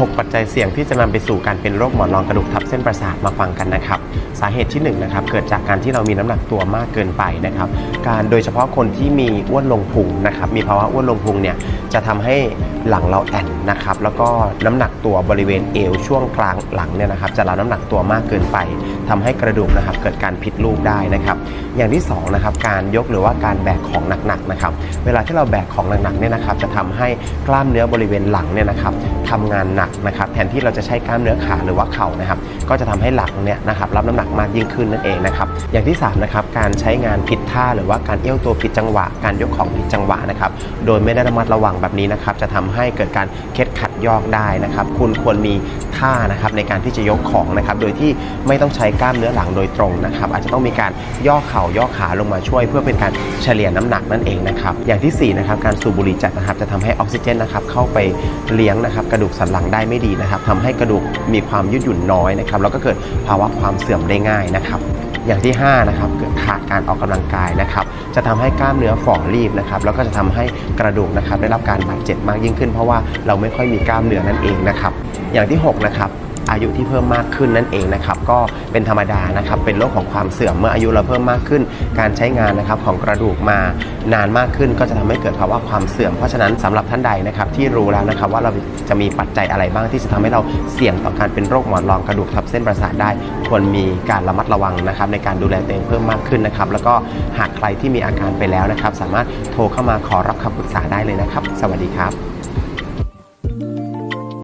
6 ปัจจัยเสี่ยงที่จะนำไปสู่การเป็นโรคหมอนรองกระดูกทับเส้นประสาทมาฟังกันนะครับ สาเหตุที่1นงนะครับเกิดจากการที่เรามีน้ำหนักตัวมากเกินไปนะครับ การโดยเฉพาะคนที่มีอ้วนลงพุงนะครับมีภาวะอ้วนลงพุงเนี่ยจะทำให้หลังเราแอนนะครับแล้วก็น้ำหนักตัวบริเวณเอวช่วงกลางหลังเนี่ยนะครับจะรับน้ำหนักตัวมากเกินไปทำให้กระดูกนะครับเกิดการผิดรูปได้นะครับ อย่างที่สองนะครับการยกหรือว่าการแบกของหนักๆนะครับเวลาที่เราแบกของหนักๆเนี่ยนะครับจะทำให้กล้ามเนื้อบริเวณหลังเนี่ยนะครับทำงานหนักนะครับแทนที่เราจะใช้กล้ามเนื้อขาหรือว่าเข่านะครับก็จะทำให้หลังเนี่ยนะครับรับน้ำหนักมากยิ่งขึ้นนั่นเองนะครับอย่างที่สามนะครับการใช้งานผิดท่าหรือว่าการเอี้ยวตัวผิดจังหวะ การยกของผิดจังหวะนะครับโดยไม่ได้ระมัดระวังแบบนี้นะครับจะทำให้เกิดการเคล็ดขัดยอกได้นะครับคุณควรมี ท่านะครับในการที่จะยกของนะครับโดยที่ไม่ต้องใช้กล้ามเนื้อหลังโดยตรงนะครับอาจจะต้องมีการย่อเข่าย่อขาลงมาช่วย เพื่อเป็นการเฉลี่ยน้ำหนักนั่นเองนะครับอย่างที่สี่นะครับการสูบบุหรี่จัดนะครับจะทำให้ออกซิเจนนะครับเข้าไปเลี้ยงนะครับกระดูกสันหลังได้ไม่ดีนะครับทำให้กระดูกมีความยืดหยุ่นน้อยนะครับแล้วก็เกิดภาวะความเสื่อมได้ง่ายนะครับ อย่างที่ 5 นะครับเกิดขาดการออกกำลังกายนะครับ จะทำให้กล้ามเนื้อฝ่อรีบนะครับ แล้วก็จะทำให้กระดูกนะครับได้รับการบาดเจ็บมากยิ่งขึ้น เพราะว่าเราไม่ค่อยมีกล้ามเนื้อนั่นเองนะครับ อย่างที่ 6 นะครับ อายุที่เพิ่มมากขึ้นนั่นเองนะครับก็เป็นธรรมดานะครับเป็นโรคของความเสื่อมเมื่ออายุเราเพิ่มมากขึ้น การใช้งานนะครับของกระดูกมานานมากขึ้น ก็จะทำให้เกิดภาวะความเสื่อม เพราะฉะนั้นสำหรับท่านใดนะครับที่รู้แล้วนะครับว่าเราจะมีปัจจัยอะไรบ้างที่จะทำให้เราเสี่ยงต่อการเป็นโรคหมอนรองกระดูกทับเส้นประสาทได้ ควรมีการระมัดระวังนะครับในการดูแลตัวเองเพิ่มมากขึ้นนะครับแล้วก็หากใครที่มีอาการไปแล้วนะครับ สามารถโทรเข้ามาขอรับคำปรึกษาได้เลยนะครับ สวัสดีครับ